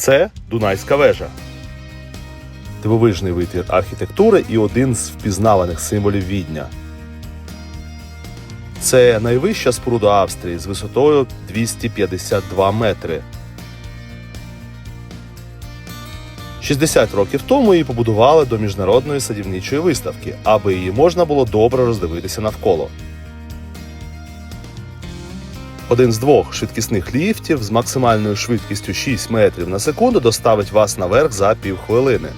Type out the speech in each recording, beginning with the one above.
Це Дунайська вежа. Дивовижний витвір архітектури і один з впізнаваних символів Відня. Це найвища споруда Австрії з висотою 252 метри. 60 років тому її побудували до міжнародної садівничої виставки, аби її можна було добре роздивитися навколо. Один з двох швидкісних ліфтів з максимальною швидкістю 6 метрів на секунду доставить вас наверх за півхвилини.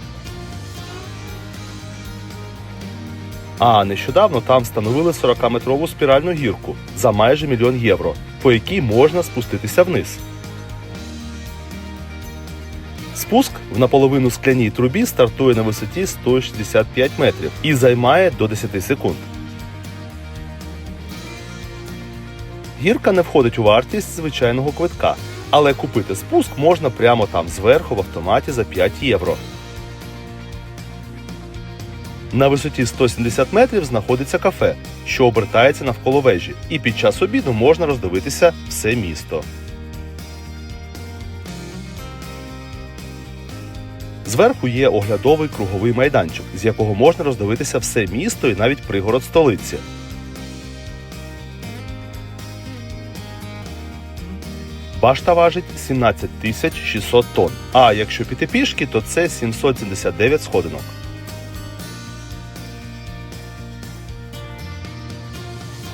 А нещодавно там встановили 40-метрову спіральну гірку за майже мільйон євро, по якій можна спуститися вниз. Спуск в наполовину скляній трубі стартує на висоті 165 метрів і займає до 10 секунд. Гірка не входить у вартість звичайного квитка, але купити спуск можна прямо там зверху в автоматі за 5 євро. На висоті 170 метрів знаходиться кафе, що обертається навколо вежі, і під час обіду можна роздивитися все місто. Зверху є оглядовий круговий майданчик, з якого можна роздивитися все місто і навіть пригород столиці. Башта важить 17 тисяч 600 тонн, а якщо піти пішки, то це 779 сходинок.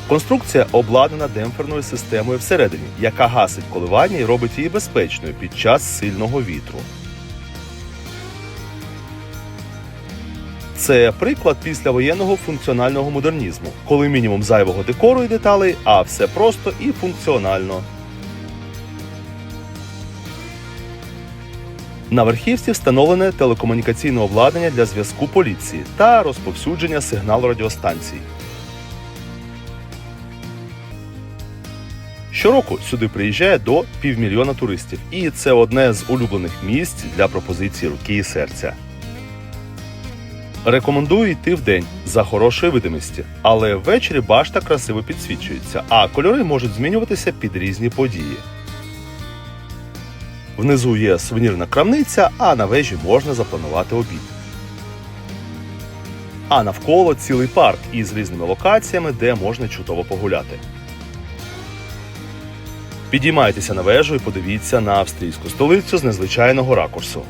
Конструкція обладнана демпферною системою всередині, яка гасить коливання і робить її безпечною під час сильного вітру. Це приклад післявоєнного функціонального модернізму, коли мінімум зайвого декору і деталей, а все просто і функціонально. На верхівці встановлене телекомунікаційне обладнання для зв'язку поліції та розповсюдження сигналу радіостанцій. Щороку сюди приїжджає до півмільйона туристів, і це одне з улюблених місць для пропозиції руки і серця. Рекомендую йти в день за хорошої видимості, але ввечері башта красиво підсвічується, а кольори можуть змінюватися під різні події. Внизу є сувенірна крамниця, а на вежі можна запланувати обід. А навколо цілий парк із різними локаціями, де можна чудово погуляти. Підіймайтеся на вежу і подивіться на австрійську столицю з незвичайного ракурсу.